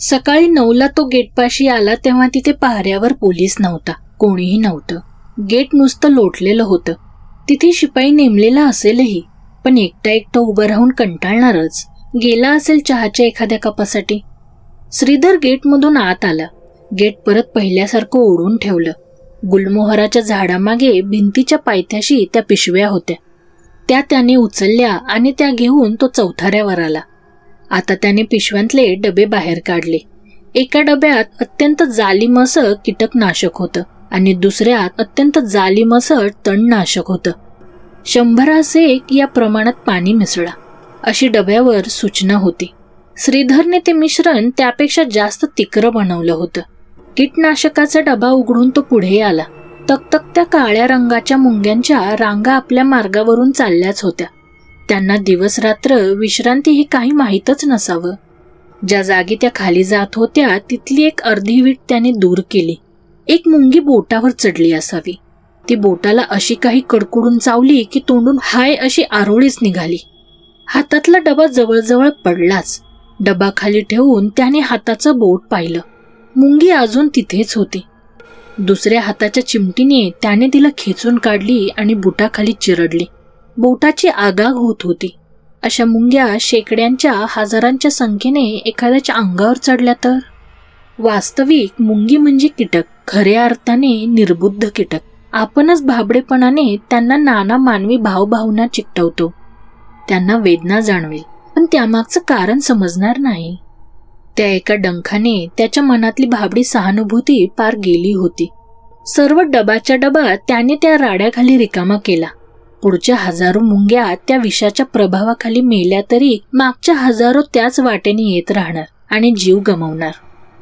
सकाळी नऊला तो गेटपाशी आला तेव्हा तिथे पहाऱ्यावर पोलीस नव्हता कोणीही नव्हतं. गेट नुसतं लोटलेलं होतं. तिथे शिपाई नेमलेला असेलही पण एकटा एकटं उभं राहून कंटाळणारच. गेला असेल चहाच्या एखाद्या कपासाठी. श्रीधर गेटमधून आत आला. गेट परत पहिल्यासारखं ओढून ठेवलं. गुलमोहराच्या झाडामागे भिंतीच्या पायथ्याशी त्या पिशव्या होत्या. त्या त्याने उचलल्या आणि त्या घेऊन तो चौथाऱ्यावर आला. आता त्याने पिशव्यांतले डबे बाहेर काढले. एका डब्यात अत्यंत जालिमसं कीटकनाशक होतं आणि दुसऱ्यात अत्यंत जालिमसं तणनाशक होतं. शंभरासे एक या प्रमाणात पाणी मिसळा अशी डब्यावर सूचना होती. श्रीधरने ते मिश्रण त्यापेक्षा जास्त तिक्र बनवलं होतं. कीटनाशकाचा डबा उघडून तो पुढे आला. तकतकत्या काळ्या रंगाच्या मुंग्यांच्या रांगा आपल्या मार्गावरून चालल्याच होत्या. त्यांना दिवस रात्र विश्रांती हे काही माहीतच नसावं. ज्या जागी त्या खाली जात होत्या तिथली एक अर्धी वीट त्याने दूर केली. एक मुंगी बोटावर चढली असावी. ती बोटाला अशी काही कडकडून चावली की तोंडून हाय अशी आरोळीच निघाली. हातातला डबा जवळजवळ पडलाच. डबा खाली ठेवून त्याने हाताचं बोट पाहिलं. मुंगी अजून तिथेच होती. दुसऱ्या हाताच्या चिमटीने त्याने तिला खेचून काढली आणि बुटाखाली चिरडली. बोटाची आगाग होत होती. अशा मुंग्या शेकड्यांच्या हजारांच्या संख्येने एखाद्याच्या अंगावर चढल्या तर? वास्तविक मुंगी म्हणजे कीटक. खऱ्या अर्थाने निर्बुद्ध कीटक. आपणच भाबडेपणाने त्यांना नाना मानवी भावभावना चिकटवतो. त्यांना वेदना जाणवेल. पण त्यामागचं कारण समजणार नाही. त्या एका डंखाने त्याच्या मनातली भाबडी सहानुभूती पार गेली होती. सर्व डबाच्या डबा त्याने त्या राड्याखाली रिकामा केला. पुढच्या हजारो मुंग्या त्या विषाच्या प्रभावाखाली मेल्या तरी मागच्या हजारो त्याच वाटेने येत राहणार आणि जीव गमावणार.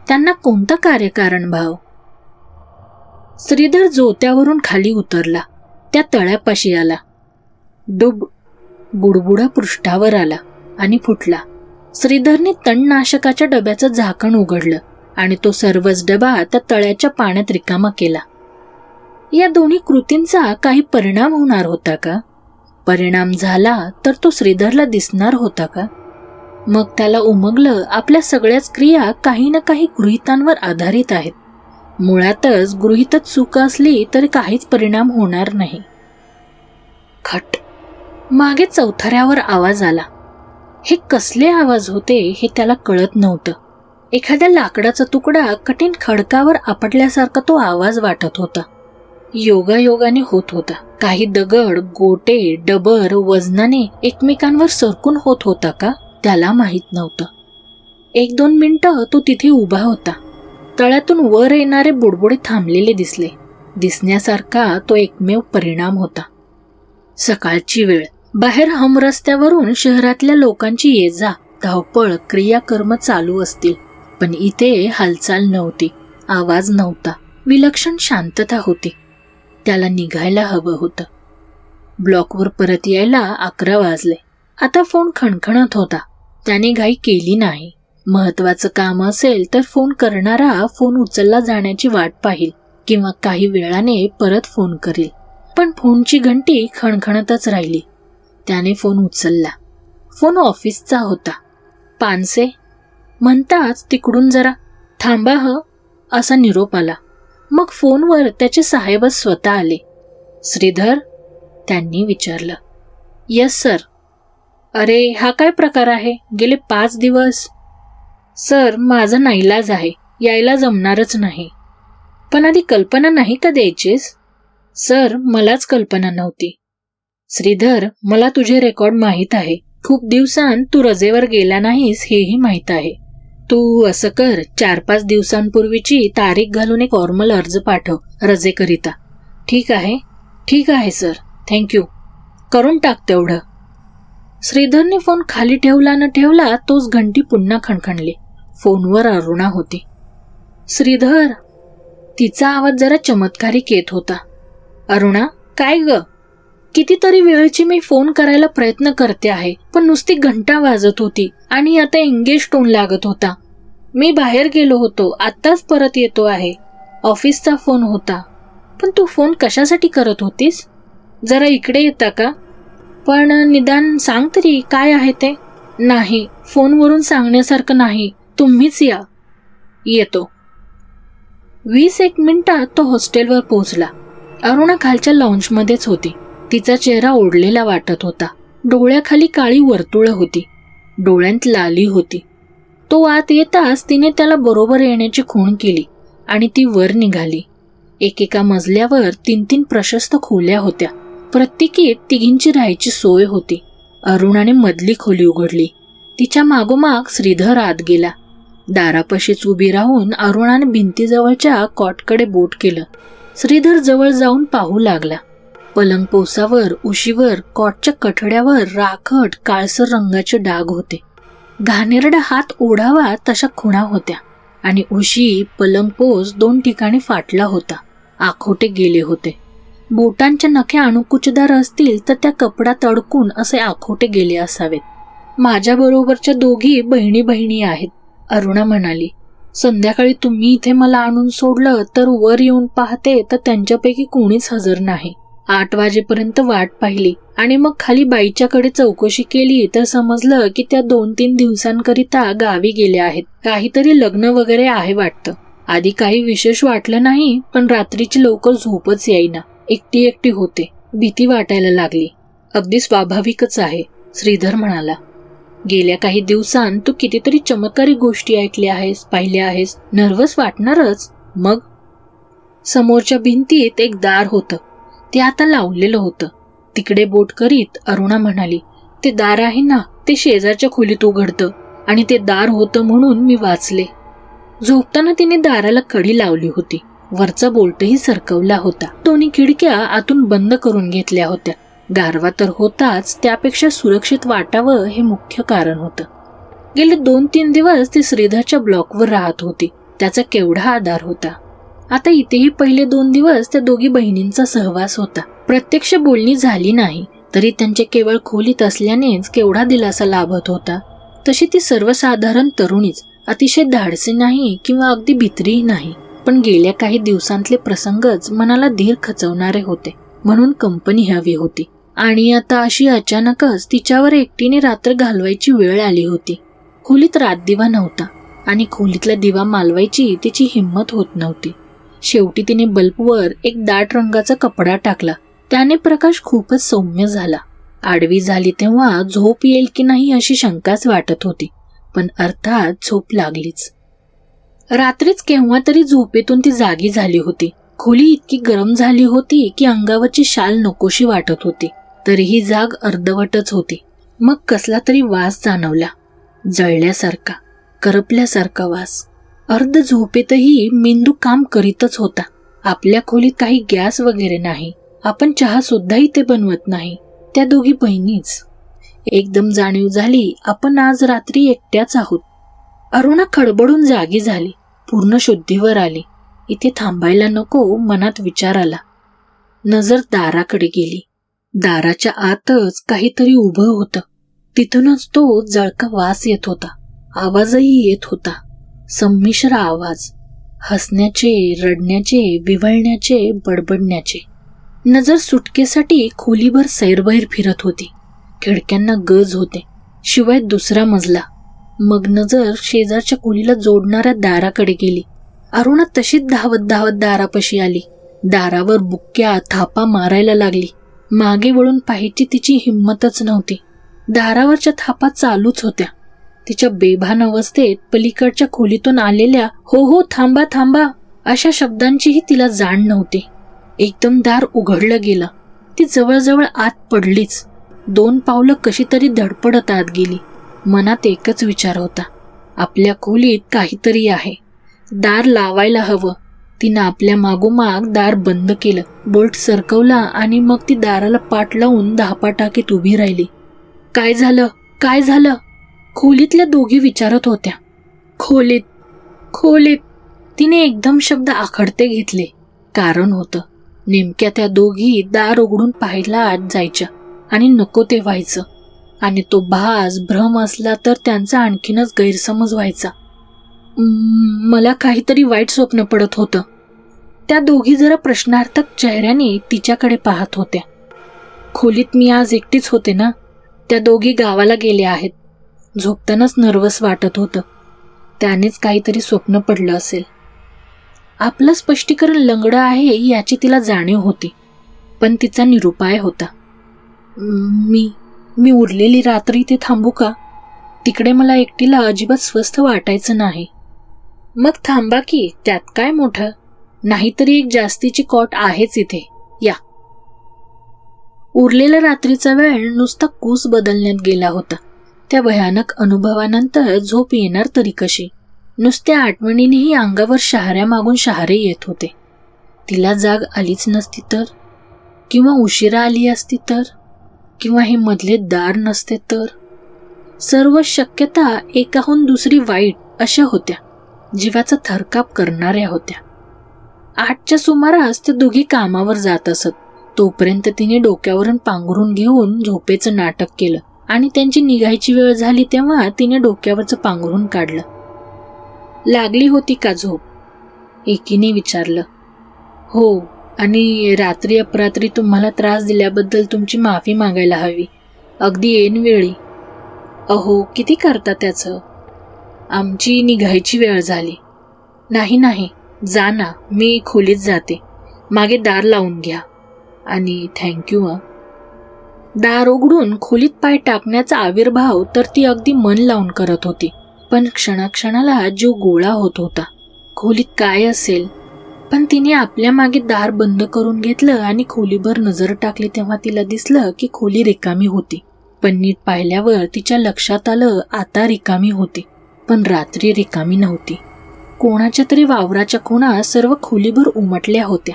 त्यांना कोणता कार्यकारण भाव? श्रीधर जोत्यावरून खाली उतरला. त्या तळ्यापाशी आला. डुब बुडबुडा पृष्ठावर आला आणि फुटला. श्रीधरने तणनाशकाच्या डब्याचं झाकण उघडलं आणि तो सर्वच डबा त्या तळ्याच्या पाण्यात रिकामा केला. या दोन्ही कृतींचा काही परिणाम होणार होता का? परिणाम झाला तर तो श्रीधरला दिसणार होता का? मग त्याला उमगलं आपल्या सगळ्याच क्रिया काही ना काही गृहितांवर आधारित आहेत. मुळातच गृहितच चूक असली तरी काहीच परिणाम होणार नाही. खट. मागे चौथऱ्यावर आवाज आला. हे कसले आवाज होते हे त्याला कळत नव्हतं. एखाद्या लाकडाचा तुकडा कठीण खडकावर आपटल्यासारखा तो आवाज वाटत होता. योगायोगाने होत होता. काही दगड गोटे डबर वजनाने एकमेकांवर सरकून होत होता का? त्याला माहीत नव्हतं. एक दोन मिनटं तो तिथे उभा होता. तळ्यातून वर येणारे बुडबुडे थांबलेले दिसले. दिसण्यासारखा तो एकमेव परिणाम होता. सकाळची वेळ. बाहेर हमरस्त्यावरून शहरातल्या लोकांची ये जा धावपळ क्रियाकर्म चालू असतील. पण इथे हालचाल नव्हती. आवाज नव्हता. विलक्षण शांतता होती. त्याला निघायला हवं होतं. ब्लॉकवर परत यायला अकरा वाजले. आता फोन खणखणत होता. त्याने घाई केली नाही. महत्वाचं काम असेल तर फोन करणारा फोन उचलला जाण्याची वाट पाहिल किंवा काही वेळाने परत फोन करील. पण फोनची घंटी खणखणतच राहिली. त्याने फोन उचलला. फोन ऑफिसचा होता. पानसे म्हणताच तिकडून जरा थांबा ह असा निरोप आला. मग फोनवर त्याचे साहेबच स्वतः आले. श्रीधर त्यांनी विचारलं यस सर. अरे हा काय प्रकार आहे? गेले पाच दिवस. सर माझा नाईलाज आहे. यायला जमणारच नाही. पण आधी कल्पना नाही का द्यायचीस? सर मलाच कल्पना नव्हती. श्रीधर मला तुझे रेकॉर्ड माहीत आहे. खूप दिवसांत तू रजेवर गेला नाहीस हेही माहीत आहे. तू असं कर चार पाच दिवसांपूर्वीची तारीख घालून एक फॉर्मल अर्ज पाठव रजेकरिता. ठीक आहे? ठीक आहे सर. थँक्यू करून टाक तेवढं. श्रीधरने फोन खाली ठेवला न ठेवला तोच घंटी पुन्हा खणखणली. फोनवर अरुणा होती. श्रीधर. तिचा आवाज जरा चमत्कारिक येत होता. अरुणा काय ग? कितीतरी वेळची मी फोन करायला प्रयत्न करते आहे पण नुसती घंटा वाजत होती आणि आता एंगेज टोन लागत होता. मी बाहेर गेलो होतो आत्ताच परत येतो आहे. ऑफिसचा फोन होता. पण तू फोन कशासाठी करत होतीस? जरा इकडे येता का? पण निदान सांग तरी काय आहे ते? नाही फोनवरून सांगण्यासारखं नाही. तुम्हीच या. येतो. वीस एक मिनिटात तो हॉस्टेलवर पोहोचला. अरुणा खालच्या लॉन्चमध्येच होती. तिचा चेहरा ओढलेला वाटत होता. डोळ्याखाली काळी वर्तुळं होती. डोळ्यांत लाली होती. तो आत येताच तिने त्याला बरोबर येण्याची खूण केली आणि ती वर निघाली. एकेका मजल्यावर तीन तीन प्रशस्त खोल्या होत्या. प्रत्येकी तिघींची राहायची सोय होती. अरुणाने मधली खोली उघडली. तिच्या मागोमाग श्रीधर आत गेला. दारापाशीच उभी राहून अरुणाने भिंतीजवळच्या कॉटकडे बोट केलं. श्रीधर जवळ जाऊन पाहू लागला. पलंग पोसावर उशीवर कॉटच्या कठड्यावर राखट काळसर रंगाचे डाग होते. घाणेरडा हात ओढावा तशा खुणा होत्या आणि उशी पलंग पोस दोन ठिकाणी फाटला होता. आखोटे गेले होते. बोटांच्या नखे अणुकुचदार असतील तर त्या कपड्यात अडकून असे आखोटे गेले असावेत. माझ्या बरोबरच्या दोघी बहिणी बहिणी आहेत अरुणा म्हणाली. संध्याकाळी तुम्ही इथे मला आणून सोडलं तर वर येऊन पाहते तर त्यांच्यापैकी कोणीच हजर नाही. आठ वाजेपर्यंत वाट पाहिली आणि मग खाली बाईच्याकडे चौकशी केली तर समजलं की त्या दोन तीन दिवसांकरिता गावी गेल्या आहेत. काहीतरी लग्न वगैरे आहे वाटतं. आधी काही विशेष वाटलं नाही पण रात्रीची लवकर झोपच येईना. एकटी एकटी होते. भीती वाटायला लागली. अगदी स्वाभाविकच आहे श्रीधर म्हणाला. गेल्या काही दिवसांत तू कितीतरी चमत्कारी गोष्टी ऐकल्या आहेस पाहिल्या आहेस. नर्वस वाटणारच. मग? समोरच्या भिंतीत एक दार होतं. ते आता लावलेलं होतं. तिकडे बोट करीत अरुणा म्हणाली ते दार आहे ना ते शेजारच्या खोलीत उघडतं आणि ते दार होतं म्हणून मी वाचले. झोपताना तिने दाराला कडी लावली होती. वरचा बोल्टही सरकवला होता. दोन्ही खिडक्या आतून बंद करून घेतल्या होत्या. गारवा तर होताच त्यापेक्षा सुरक्षित वाटावं हे मुख्य कारण होतं. गेले दोन तीन दिवस ती श्रीधरच्या ब्लॉकवर राहत होती. त्याचा केवढा आधार होता. आता इथेही पहिले दोन दिवस त्या दोघी बहिणींचा सहवास होता. प्रत्यक्ष बोलणी झाली नाही तरी त्यांच्या केवळ खोलीत असल्यानेच केवढा दिलासा लाभत होता. तशी ती सर्वसाधारण तरुणीच अतिशय धाडसी नाही किंवा अगदी भित्रीही नाही पण गेल्या काही दिवसांतले प्रसंगच मनाला धीर खचवणारे होते म्हणून कंपनी हवी होती. आणि आता अशी अचानकच तिच्यावर एकटीने रात्र घालवायची वेळ आली होती. खोलीत रातदिवा नव्हता आणि खोलीतला दिवा मालवायची तिची हिंमत होत नव्हती. शेवटी तिने बल्बवर एक दाट रंगाचा कपडा टाकला. त्याने प्रकाश खूपच सौम्य झाला. आडवी झाली तेव्हा झोप येईल की नाही अशी शंकाच वाटत होती पण अर्थात झोप लागलीच. रात्रीच केव्हा तरी झोपेतून ती जागी झाली होती. खोली इतकी गरम झाली होती की अंगावरची शाल नकोशी वाटत होती. तरीही जाग अर्धवटच होती. मग कसला तरी वास जाणवला. जळल्यासारखा करपल्यासारखा वास. अर्ध झोपेतही मेंदू काम करीतच होता. आपल्या खोलीत काही गॅस वगैरे नाही. आपण चहा सुद्धा इथे बनवत नाही. त्या दोघी बहिणीच. एकदम जाणीव झाली आपण आज रात्री एकट्याच आहोत. अरुणा खडबडून जागी झाली. पूर्ण शुद्धीवर आली. इथे थांबायला नको मनात विचार आला. नजर दाराकडे गेली. दाराच्या आतच काहीतरी उभं होतं. तिथूनच तो जळका वास येत होता. आवाजही येत होता. संमिश्र आवाज हसण्याचे रडण्याचे विवळण्याचे बडबडण्याचे. नजर सुटकेसाठी खोलीभर सैरबैर फिरत होती. खिडक्यांना गज होते. शिवाय दुसरा मजला. मग नजर शेजारच्या खोलीला जोडणाऱ्या दाराकडे गेली. अरुणा तशीच धावत धावत दारापाशी आली. दारावर बुक्क्या थापा मारायला लागली. मागे वळून पाहायची तिची हिंमतच नव्हती. दारावरच्या थापा चालूच होत्या. तिच्या बेभान अवस्थेत पलीकडच्या खोलीतून आलेल्या हो हो थांबा थांबा अशा शब्दांचीही तिला जाण नव्हती. एकदम दार उघडलं गेलं. ती जवळजवळ आत पडलीच. दोन पावलं कशी तरी धडपडत आत गेली. मनात एकच विचार होता. आपल्या खोलीत काहीतरी आहे. दार लावायला हवं. तिनं आपल्या मागोमाग दार बंद केलं. बोल्ट सरकवला आणि मग ती दाराला पाठ लावून धापा टाकीत उभी राहिली. काय झालं? काय झालं? खोलीतल्या दोघी विचारत होत्या. खोलीत खोलीत. तिने एकदम शब्द आखडते घेतले. कारण होतं नेमक्या त्या दोघी दार उघडून पाहायला आत जायच्या आणि नको ते व्हायचं. आणि तो भास भ्रम असला तर त्यांचा आणखीनच गैरसमज व्हायचा. मला काहीतरी वाईट स्वप्न पडत होतं. त्या दोघी जरा प्रश्नार्थक चेहऱ्याने तिच्याकडे पाहत होत्या. खोलीत मी आज एकटीच होते ना? त्या दोघी गावाला गेल्या आहेत. झोपतानाच नर्वस वाटत होतं. त्यानेच काहीतरी स्वप्न पडलं असेल. आपलं स्पष्टीकरण लंगडं आहे याची तिला जाणीव होती पण तिचा निरुपाय होता. मी मी उरलेली रात्री इथे थांबू का? तिकडे मला एकटीला अजिबात स्वस्थ वाटायचं नाही. मग थांबा की त्यात काय मोठं? नाहीतरी एक जास्तीची कॉट आहेच इथे. या. उरलेला रात्रीचा वेळ नुसता कूस बदलण्यात गेला होता. त्या भयानक अनुभवानंतर झोप येणार तरी कशी? नुसत्या आठवणीनेही अंगावर शहाऱ्या मागून शहारे येत होते. तिला जाग आलीच नसती तर? किंवा उशिरा आली असती तर? किंवा हे मधले दार नसते तर? सर्व शक्यता एकाहून दुसरी वाईट अशा होत्या जीवाचा थरकाप करणाऱ्या होत्या. आठच्या सुमारास ते दोघी कामावर जात असत. तोपर्यंत तिने डोक्यावरून पांघरून घेऊन झोपेचं नाटक केलं. आणि त्यांची निघायची वेळ झाली तेव्हा तिने डोक्यावरचं पांघरून काढलं. लागली होती का झोप? एकीने विचारलं. हो आणि रात्री अपरात्री तुम्हाला त्रास दिल्याबद्दल तुमची माफी मागायला हवी. अगदी ऐनवेळी अहो किती करता त्याचं? आमची निघायची वेळ झाली. नाही नाही जा ना मी खोलीत जाते. मागे दार लावून घ्या. आणि थँक्यू हां. दार उघडून खोलीत पाय टाकण्याचा आविर्भाव तर ती अगदी मन लावून करत होती. पण क्षणाक्षणाला जीव गोळा होत होता. खोलीत काय असेल? पण तिने आपल्या मागे दार बंद करून घेतलं आणि खोलीभर नजर टाकली तेव्हा तिला दिसलं की खोली रिकामी होती. पण नीट पाहिल्यावर तिच्या लक्षात आलं आता रिकामी होती. पण रात्री रिकामी नव्हती. कोणाच्या तरी वावराच्या खुणा सर्व खोलीभर उमटल्या होत्या.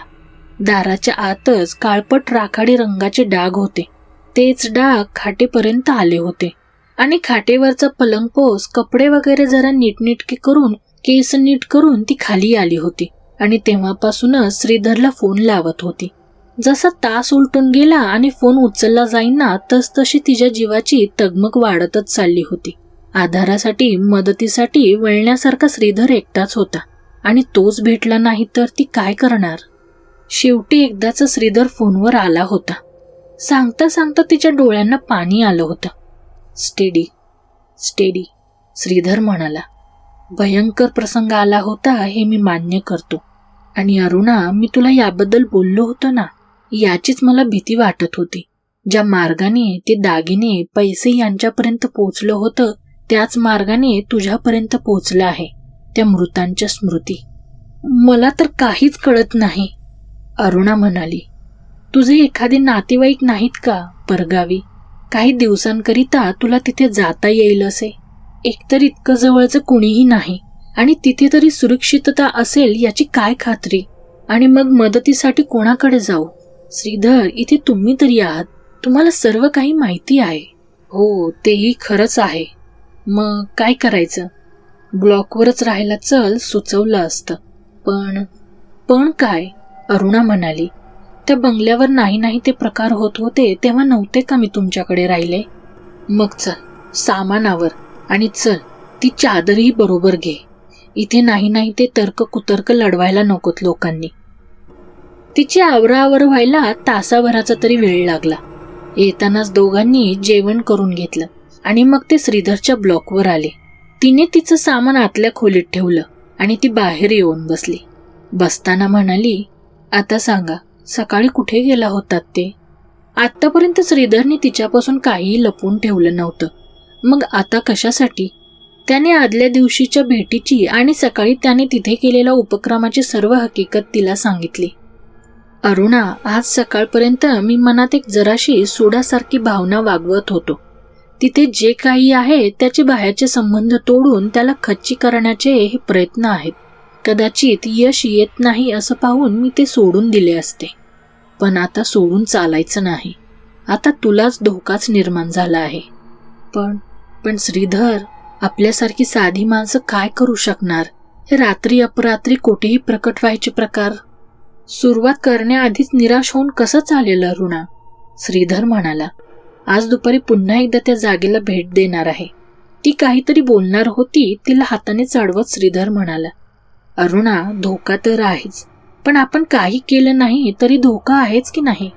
दाराच्या आतच काळपट राखाडी रंगाचे डाग होते. तेच डाग खाटेपर्यंत आले होते. आणि खाटेवरचा पलंगपोस कपडे वगैरे जरा नीटनीटके करून केस नीट करून ती खाली आली होती. आणि तेव्हापासूनच श्रीधरला फोन लावत होती. जसा तास उलटून गेला आणि फोन उचलला जाईना तस तशी तिच्या जीवाची तगमग वाढतच चालली होती. आधारासाठी मदतीसाठी वळण्यासारखा श्रीधर एकटाच होता. आणि तोच भेटला नाही तर ती काय करणार? शेवटी एकदाचा श्रीधर फोनवर आला होता. सांगता सांगता तिच्या डोळ्यांना पाणी आलं होतं. स्टेडी स्टेडी श्रीधर म्हणाला. भयंकर प्रसंग आला होता हे मी मान्य करतो. आणि अरुणा मी तुला याबद्दल बोललो होतो ना याचीच मला भीती वाटत होती. ज्या मार्गाने ते दागिने पैसे यांच्यापर्यंत पोचलं होतं त्याच मार्गाने तुझ्यापर्यंत पोचलं आहे त्या मृतांच्या स्मृती. मला तर काहीच कळत नाही अरुणा म्हणाली. तुझे एखादे नातेवाईक नाहीत का परगावी? काही दिवसांकरिता तुला तिथे जाता येईल असे. एकतर इतकं जवळचं कुणीही नाही. आणि तिथे तरी सुरक्षितता असेल याची काय खात्री? आणि मग मदतीसाठी कोणाकडे जाऊ? श्रीधर इथे तुम्ही तरी आहात. तुम्हाला सर्व काही माहिती आहे. हो तेही खरंच आहे. मग काय करायचं? ब्लॉकवरच राहायला चल सुचवलं असतं. पण पण काय? अरुणा म्हणाली. त्या बंगल्यावर नाही नाही ते प्रकार होत होते तेव्हा नव्हते का मी तुमच्याकडे राहिले? मग चल सामानावर. आणि चल ती चादरही बरोबर घे. इथे नाही नाही ते तर्क कुतर्क लढवायला नकोत लोकांनी. तिची आवराआवर व्हायला तासाभराचा तरी वेळ लागला. येतानाच दोघांनी जेवण करून घेतलं आणि मग ते श्रीधरच्या ब्लॉकवर आले. तिने तिचं सामान आतल्या खोलीत ठेवलं आणि ती बाहेर येऊन बसली. बसताना म्हणाली आता सांगा सकाळी कुठे गेला होतात ते? आत्तापर्यंत श्रीधरने तिच्यापासून काहीही लपवून ठेवलं नव्हतं. मग आता कशासाठी? त्याने आदल्या दिवशीच्या भेटीची आणि सकाळी त्याने तिथे केलेल्या उपक्रमाची सर्व हकीकत तिला सांगितली. अरुणा आज सकाळपर्यंत मी मनात एक जराशी सोडासारखी भावना वागवत होतो. तिथे जे काही आहे त्याचे बाहेरचे संबंध तोडून त्याला खच्ची करण्याचे हे प्रयत्न आहेत. कदाचित यश येत नाही असं पाहून मी ते सोडून दिले असते. पण आता सोडून चालायचं नाही. आता तुलाच धोकाच निर्माण झाला आहे. पण पण श्रीधर आपल्यासारखी साधी माणसं काय करू शकणार? हे रात्री अपरात्री कोठेही प्रकट व्हायचे प्रकार? सुरुवात करण्याआधीच निराश होऊन कसं चालेल अरुणा? श्रीधर म्हणाला आज दुपारी पुन्हा एकदा त्या जागेला भेट देणार आहे. ती काहीतरी बोलणार होती तिला हाताने चढवत श्रीधर म्हणाला अरुणा धोका तर आहेच. पण आपण काही केलं नाही तरी धोका आहेच की नाही?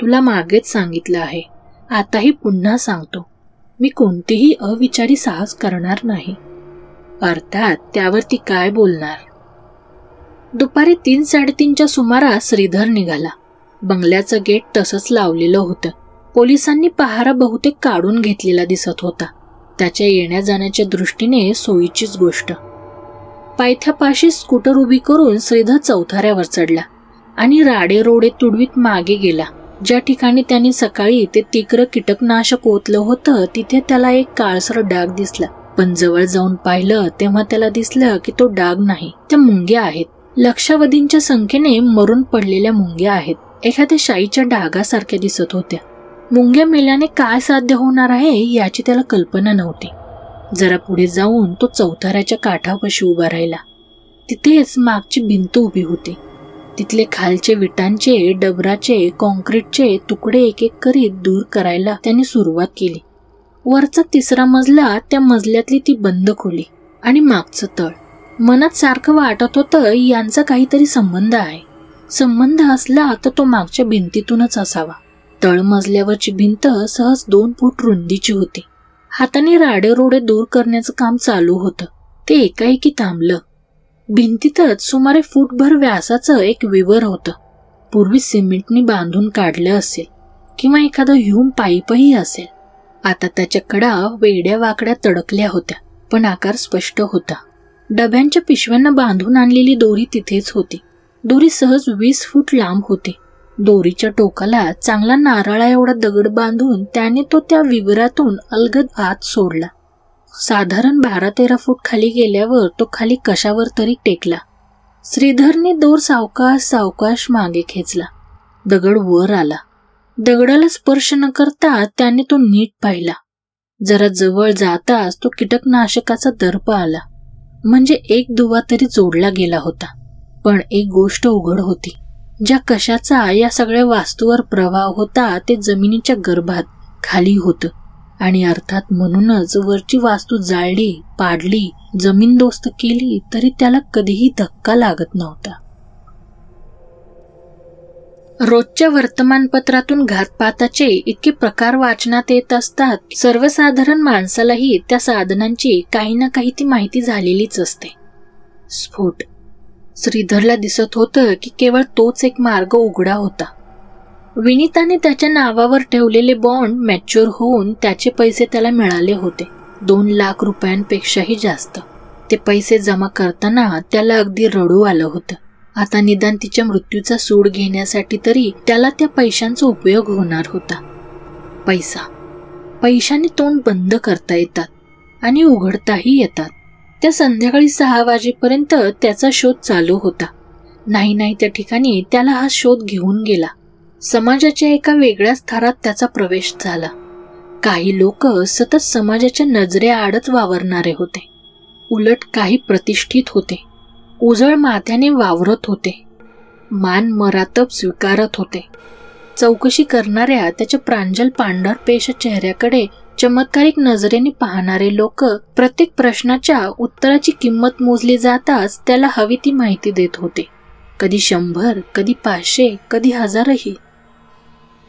तुला मागेच सांगितलं आहे. आताही पुन्हा सांगतो. मी कोणतेही अविचारी साहस करणार नाही. अर्थात त्यावर ती काय बोलणार? दुपारी तीन साडेतीनच्या सुमारास श्रीधर निघाला. बंगल्याचं गेट तसंच लावलेलं होतं. पोलिसांनी पहारा बहुतेक काढून घेतलेला दिसत होता. त्याच्या येण्या जाण्याच्या दृष्टीने सोयीचीच गोष्ट. पायथ्यापाशी स्कूटर उभी करून श्रीधर चौथाऱ्यावर चढला आणि राडे रोडे तुडवीत मागे गेला. ज्या ठिकाणी त्याने सकाळी ते तिक्र कीटकनाशक ओतलं होतं तिथे त्याला एक काळसर डाग दिसला. पण जवळ जाऊन पाहिलं तेव्हा त्याला दिसलं की तो डाग नाही त्या मुंग्या आहेत. लक्षावधींच्या संख्येने मरून पडलेल्या मुंग्या आहेत. एखाद्या शाईच्या डागासारख्या दिसत होत्या. मुंग्या मेल्याने काय साध्य होणार आहे याची त्याला कल्पना नव्हती. जरा पुढे जाऊन तो चौथाऱ्याच्या काठापाशी उभा राहिला. तिथेच मागची भिंत उभी होती. तिथले खालचे विटांचे डबराचे कॉन्क्रीटचे तुकडे एक एक करीत दूर करायला त्याने सुरुवात केली. वरचा तिसरा मजला त्या मजल्यातली ती बंद खोली आणि मागचं तळ. मनात सारखं वाटत होतं यांचा काहीतरी संबंध आहे. संबंध असला तर तो मागच्या भिंतीतूनच असावा. तळमजल्यावरची भिंत सहज दोन फूट रुंदीची होती. हाताने राडे रोडे दूर करण्याचं काम चालू होतं. ते एकाएकी थांबलं. भिंतीतच सुमारे फूटभर व्यासाचं एक विवर होतं. पूर्वी सिमेंटनी बांधून काढलं असेल किंवा एखादं ह्यूम पाईपही असेल. आता त्याच्या कडा वेड्या वाकड्या तडकल्या होत्या पण आकार स्पष्ट होता. डब्यांच्या पिशव्यांना बांधून आणलेली दोरी तिथेच होती. दोरी सहज वीस फूट लांब होती. दोरीच्या टोकाला चांगला नारळा एवढा दगड बांधून त्याने तो त्या विवरातून अलगद आत सोडला. साधारण बारा तेरा फूट खाली गेल्यावर तो खाली कशावर तरी टेकला. श्रीधरने दोर सावकाश सावकाश मागे खेचला. दगड वर आला. दगडाला स्पर्श न करता त्याने तो नीट पाहिला. जरा जवळ जाताच तो कीटकनाशकाचा दर्प आला. म्हणजे एक दुवा तरी जोडला गेला होता. पण एक गोष्ट उघड होती. ज्या कशाचा या सगळ्या वास्तूवर प्रभाव होता ते जमिनीच्या गर्भात खाली होतं. आणि अर्थात म्हणूनच वरची वास्तू जाळली पाडली जमीनदोस्त केली तरी त्याला कधीही धक्का लागत नव्हता. रोजच्या वर्तमानपत्रातून घातपाताचे इतके प्रकार वाचनात येत असतात सर्वसाधारण माणसालाही त्या साधनांची काही ना काही ती माहिती झालेलीच असते. स्फोट. श्रीधरला दिसत होतं की केवळ तोच एक मार्ग उघडा होता. विनीताने त्याच्या नावावर ठेवलेले बॉन्ड मॅच्युअर होऊन त्याचे पैसे त्याला मिळाले होते. दोन लाख रुपयांपेक्षाही जास्त. ते पैसे जमा करताना त्याला अगदी रडू आलं होतं. आता निदान तिच्या मृत्यूचा सूड घेण्यासाठी तरी त्याला त्या पैशांचा उपयोग होणार होता. पैसा. पैशाने तोंड बंद करता येतात आणि उघडताही येतात. त्या संध्याकाळी सहा वाजेपर्यंत त्याचा शोध चालू होता. नाही नाही त्या ठिकाणी त्याला हा शोध घेऊन गेला. समाजाच्या एका वेगळ्याच थरात त्याचा प्रवेश झाला. काही लोक सतत समाजाच्या नजरेआडच वावरणारे होते. उलट काही प्रतिष्ठित होते. उजळ माथ्याने वावरत होते. मान मरातप स्वीकारत होते. चौकशी करणाऱ्या त्याच्या प्रांजल पांढरपेश चेहऱ्याकडे चमत्कारिक नजरेने पाहणारे लोक प्रत्येक प्रश्नाच्या उत्तराची किंमत मोजली जाताच त्याला हवी ती माहिती देत होते. कधी शंभर कधी पाचशे कधी हजारही.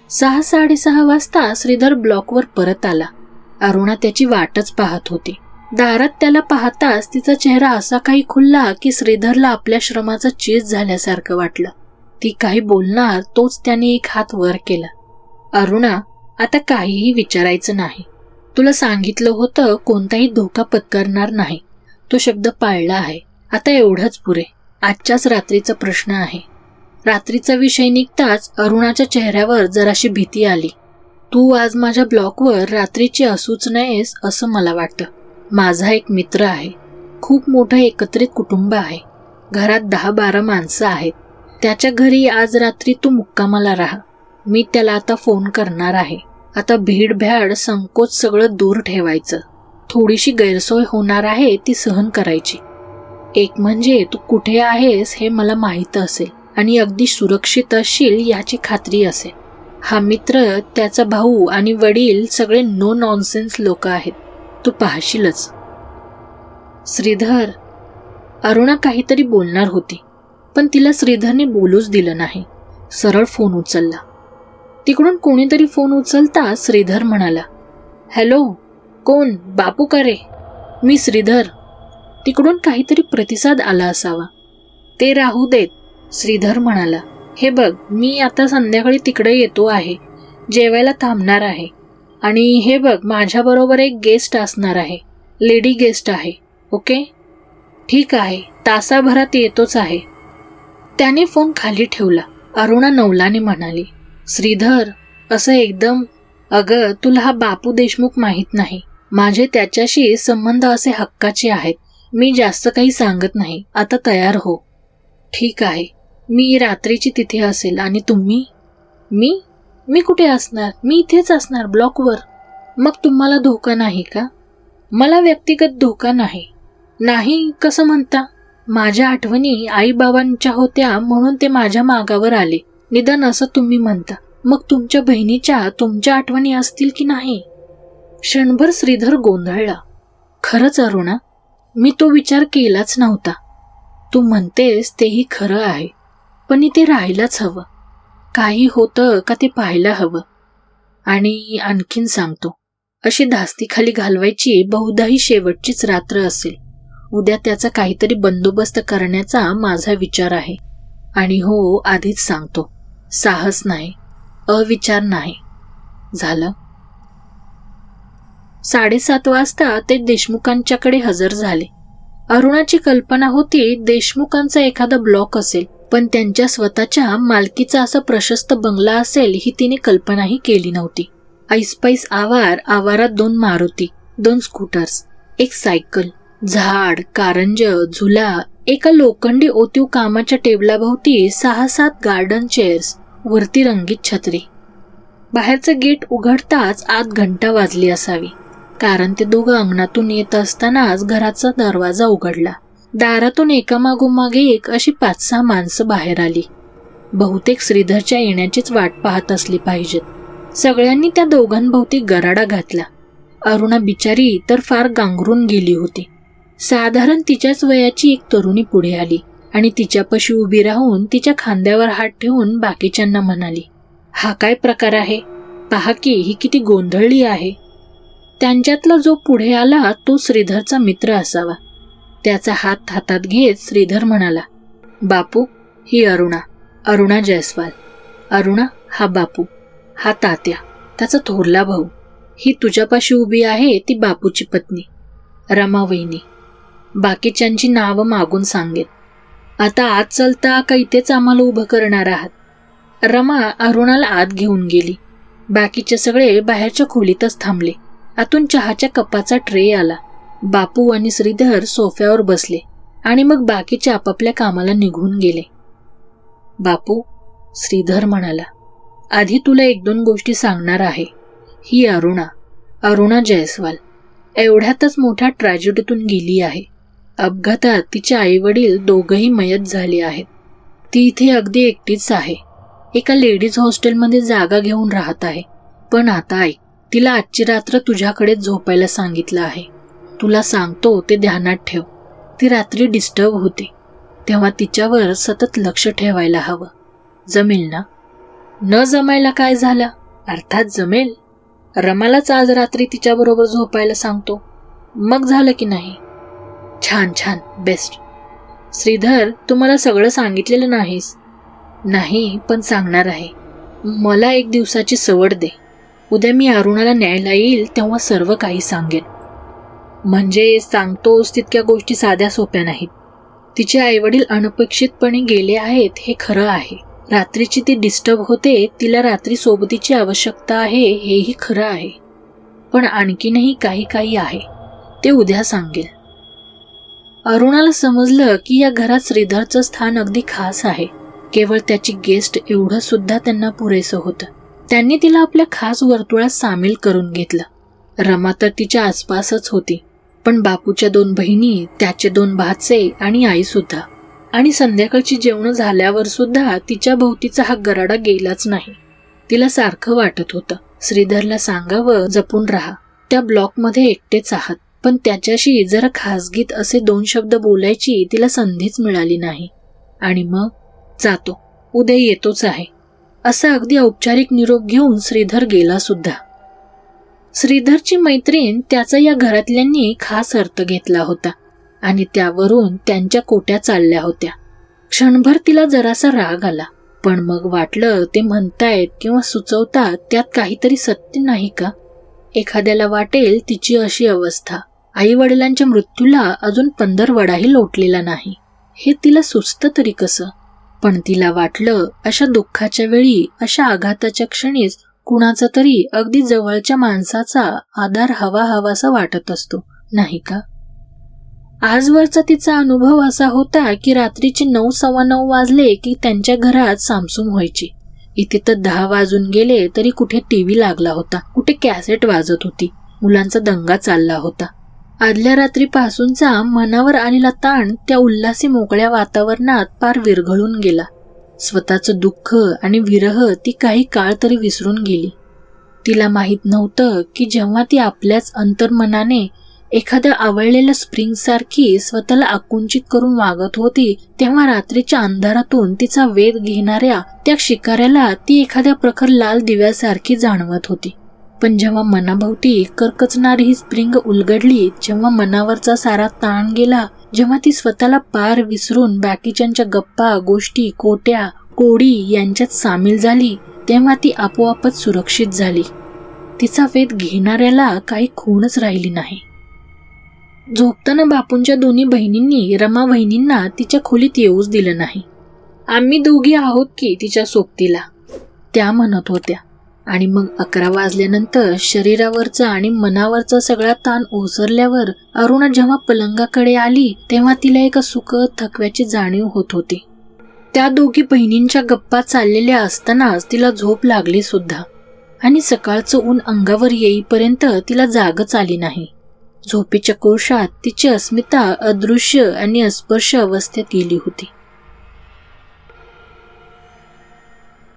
सहा साडेसहा वाजता श्रीधर ब्लॉकवर परत आला. अरुणा त्याची वाटच पाहत होती. दारात त्याला पाहताच तिचा चेहरा असा काही खुलला की श्रीधरला आपल्या श्रमाचा चीज झाल्यासारखं वाटलं. ती काही बोलणार तोच त्याने एक हात वर केला. अरुणा आता काहीही विचारायचं नाही. तुला सांगितलं होतं कोणताही धोका पत्करणार नाही. तो शब्द पाळला आहे. आता एवढंच पुरे. आजच्याच रात्रीचा प्रश्न आहे. रात्रीचा विषय निघताच अरुणाच्या चेहऱ्यावर जराशी भीती आली. तू आज माझ्या ब्लॉकवर रात्रीची असूच नयेस असं मला वाटतं. माझा एक मित्र आहे. खूप मोठं एकत्रित कुटुंब आहे. घरात दहा बारा माणसं आहेत. त्याच्या घरी आज रात्री तू मुक्कामाला राहा. मी त्याला आता फोन करणार आहे. आता भीडभ्याड संकोच सगळं दूर ठेवायचं. थोडीशी गैरसोय होणार आहे ती सहन करायची. एक म्हणजे तू कुठे आहेस हे मला माहीत असेल आणि अगदी सुरक्षित असशील याची खात्री असेल. हा मित्र त्याचा भाऊ आणि वडील सगळे नो नॉनसेन्स लोक आहेत. तू पाहशीलच. श्रीधर अरुणा काहीतरी बोलणार होती पण तिला श्रीधरने बोलूच दिलं नाही. सरळ फोन उचलला. तिकडून कोणीतरी फोन उचलता श्रीधर म्हणाला हॅलो कोण? बापू का रे? मी श्रीधर. तिकडून काहीतरी प्रतिसाद आला असावा. ते राहू देत श्रीधर म्हणाला. हे बघ मी आता संध्याकाळी तिकडे येतो आहे. जेवायला थांबणार आहे. आणि हे बघ माझ्याबरोबर एक गेस्ट असणार आहे. लेडी गेस्ट आहे ओके? ठीक आहे तासाभरात येतोच आहे. त्याने फोन खाली ठेवला. अरुणा नवलाने म्हणाली श्रीधर असं एकदम अगं तुला हा बापू देशमुख माहीत नाही. माझे त्याच्याशी संबंध असे हक्काचे आहेत. मी जास्त काही सांगत नाही. आता तयार हो. ठीक आहे. मी रात्रीची तिथे असेल. आणि तुम्ही? मी? मी कुठे असणार? मी इथेच असणार ब्लॉकवर. मग तुम्हाला धोका नाही का? मला व्यक्तिगत धोका नाही. नाही कसं म्हणता? माझ्या आठवणी आईबाबांच्या होत्या म्हणून ते माझ्या मागावर आले. निदान असं तुम्ही म्हणता. मग तुमच्या बहिणीच्या तुमच्या आठवणी असतील की नाही? क्षणभर श्रीधर गोंधळला. खरंच अरुणा मी तो विचार केलाच नव्हता. तू म्हणतेस तेही खरं आहे पण इथे राहायलाच हवं. काही होतं का ते पाहायला हवं. आणि आणखीन सांगतो अशी धास्तीखाली घालवायची घालवायची बहुधाही शेवटचीच रात्र असेल. उद्या त्याचा काहीतरी बंदोबस्त करण्याचा माझा विचार आहे. आणि हो आधीच सांगतो. साहस नाही अविचार नाही. झालं. साडेसात वाजता ते देशमुखांच्याकडे हजर झाले. अरुणाची कल्पना होती देशमुखांचा एखादा ब्लॉक असेल पण त्यांच्या स्वतःच्या मालकीचा असा प्रशस्त बंगला असेल ही तिने कल्पनाही केली नव्हती. ऐसपैस आवार आवारात दोन मारुती दोन स्कूटर्स एक सायकल झाड कारंज झुला एका लोखंडी ओतीव कामाच्या टेबलाभोवती सहा सात गार्डन चेअर्स वरती रंगीत छत्री. बाहेरचं गेट उघडताच आत घंटा वाजली असावी. कारण ते दोघं अंगणातून येत असतानाच घराचा दरवाजा उघडला. दारातून एकामागोमागे एक अशी पाच सहा माणसं बाहेर आली. बहुतेक श्रीधरच्या येण्याचीच वाट पाहत असली पाहिजेत. सगळ्यांनी त्या दोघांभोवती गराडा घातला. अरुणा बिचारी तर फार गांगरून गेली होती. साधारण तिच्याच वयाची एक तरुणी पुढे आली आणि तिच्यापाशी उभी राहून तिच्या खांद्यावर हात ठेवून बाकीच्यांना म्हणाली हा काय प्रकार आहे? पहा की ही किती गोंधळली आहे. त्यांच्यातला जो पुढे आला तो श्रीधरचा मित्र असावा. त्याचा हात हातात घेत श्रीधर म्हणाला बापू ही अरुणा अरुणा जयस्वाल. अरुणा हा बापू हा तात्या त्याचा थोरला भाऊ. ही तुझ्यापाशी उभी आहे ती बापूची पत्नी रमा वहिनी बाकीच्यांची नावं मागून सांगेन. आता आत चलता का इथेच आम्हाला उभं करणार आहात? रमा अरुणाला आत घेऊन गेली. बाकीचे सगळे बाहेरच्या खोलीतच थांबले. आतून चहाच्या कपाचा ट्रे आला. बापू आणि श्रीधर सोफ्यावर बसले आणि मग बाकीचे आपापल्या कामाला निघून गेले. बापू श्रीधर म्हणाला आधी तुला एक दोन गोष्टी सांगणार आहे. ही अरुणा अरुणा जयस्वाल. एवढ्यातच मोठ्या ट्रॅजेडीतून गेली आहे. अपघातात तिचे आई वडील मयत झाले आहेत. ती इथे अगदी एकटीच आहे. एका लेडीज हॉस्टेलमध्ये जागा घेऊन राहत आहे. पण आता आई तिला आजची रात्र तुझ्याकडेच झोपायला सांगितलं आहे. तुला सांगतो ते ध्यानात ठेव. ती रात्री डिस्टर्ब होते. तेव्हा तिच्यावर सतत लक्ष ठेवायला हवं. जमेल ना? न जमायला काय झालं? अर्थात जमेल. रमालाच आज रात्री तिच्याबरोबर झोपायला सांगतो. मग झालं की नाही? छान छान बेस्ट श्रीधर तू मला सगळं सांगितलेलं नाहीस. नाही पण सांगणार आहे. मला एक दिवसाची सवड दे. उद्या मी अरुणाला न्यायला येईल तेव्हा सर्व काही सांगेन. म्हणजे सांगतोस तितक्या गोष्टी साध्या सोप्या नाहीत. तिचे आईवडील अनपेक्षितपणे गेले आहेत हे खरं आहे. रात्रीची ती डिस्टर्ब होते तिला रात्री सोबतीची आवश्यकता आहे हेही खरं आहे. पण आणखीनही काही काही आहे. ते उद्या सांगेल. अरुणाला समजलं की या घरात श्रीधरचं स्थान अगदी खास आहे. केवळ त्याची गेस्ट एवढं सुद्धा त्यांना पुरेसं होतं. त्यांनी तिला आपल्या खास वर्तुळात सामील करून घेतलं. रमा तर तिच्या आसपासच होती पण बापूच्या दोन बहिणी त्याचे दोन भाचे आणि आई सुद्धा. आणि संध्याकाळची जेवणं झाल्यावर सुद्धा तिच्या भोवतीचा हा गराडा गेलाच नाही. तिला सारखं वाटत होतं. श्रीधरला सांगावं जपून राहा. त्या ब्लॉकमध्ये एकटेच आहात. पण त्याच्याशी जरा खासगीत असे दोन शब्द बोलायची तिला संधीच मिळाली नाही. आणि मग जातो उद्या येतोच आहे. असा अगदी औपचारिक निरोप घेऊन श्रीधर गेला सुद्धा. श्रीधरची मैत्रीण त्याचा या घरातल्यांनी खास अर्थ घेतला होता आणि त्यावरून त्यांच्या कोट्या चालल्या होत्या. क्षणभर तिला जरासा राग आला पण मग वाटलं ते म्हणतायत किंवा सुचवतात त्यात काहीतरी सत्य नाही का? एखाद्याला वाटेल तिची अशी अवस्था. आई वडिलांच्या मृत्यूला अजून पंधरवडाही लोटलेला नाही. हे तिला सुचतं तरी कसं? पण तिला वाटलं अशा दुःखाच्या वेळी अशा आघाताच्या क्षणीच कुणाचा तरी अगदी जवळच्या माणसाचा आधार हवा हवासा वाटत असतो नाही का? आजवरचा तिचा अनुभव असा होता की रात्रीचे नऊ सव्वा नऊ वाजले की त्यांच्या घरात सामसूम व्हायची. इथे तर दहा वाजून गेले तरी कुठे टीव्ही लागला होता कुठे कॅसेट वाजत होती मुलांचा दंगा चालला होता. आदल्या रात्रीपासूनचा मनावर आलेला ताण त्या उल्हासी मोकळ्या वातावरणात पार विरघळून गेला. स्वतःचं दुःख आणि विरह ती काही काळ तरी विसरून गेली. तिला माहीत नव्हतं की जेव्हा ती आपल्याच अंतर्मनाने एखाद्या आवळलेल्या स्प्रिंग सारखी स्वतःला आकुंचित करून वागत होती तेव्हा रात्रीच्या अंधारातून तिचा वेध घेणाऱ्या त्या शिकाऱ्याला ती एखाद्या प्रखर लाल दिव्यासारखी जाणवत होती. पण जेव्हा मनाभोवती करकचणारी ही स्प्रिंग उलगडली जेव्हा मनावरचा सारा ताण गेला जेव्हा ती स्वतःला पार विसरून बाकीच्यांच्या गप्पा गोष्टी कोट्या कोडी यांच्यात सामील झाली तेव्हा ती आपोआपच सुरक्षित झाली. तिचा वेध घेणाऱ्याला काही खूणच राहिली नाही. झोपताना बापूंच्या दोन्ही बहिणींनी रमा बहिणींना तिच्या खोलीत येऊच दिलं नाही. आम्ही दोघी आहोत की तिच्या सोबतीला त्या म्हणत होत्या. आणि मग अकरा वाजल्यानंतर शरीरावरचा आणि मनावरचा सगळा ताण ओसरल्यावर अरुणा जेव्हा पलंगाकडे आली तेव्हा तिला एका सुखद थकव्याची जाणीव होत होती. त्या दोघी बहिणींच्या गप्पा चाललेल्या असतानाच तिला झोप लागली सुद्धा. आणि सकाळचं ऊन अंगावर येईपर्यंत तिला जागच आली नाही. झोपेच्या कोशात तिची अस्मिता अदृश्य आणि अस्पर्श अवस्थेत गेली होती.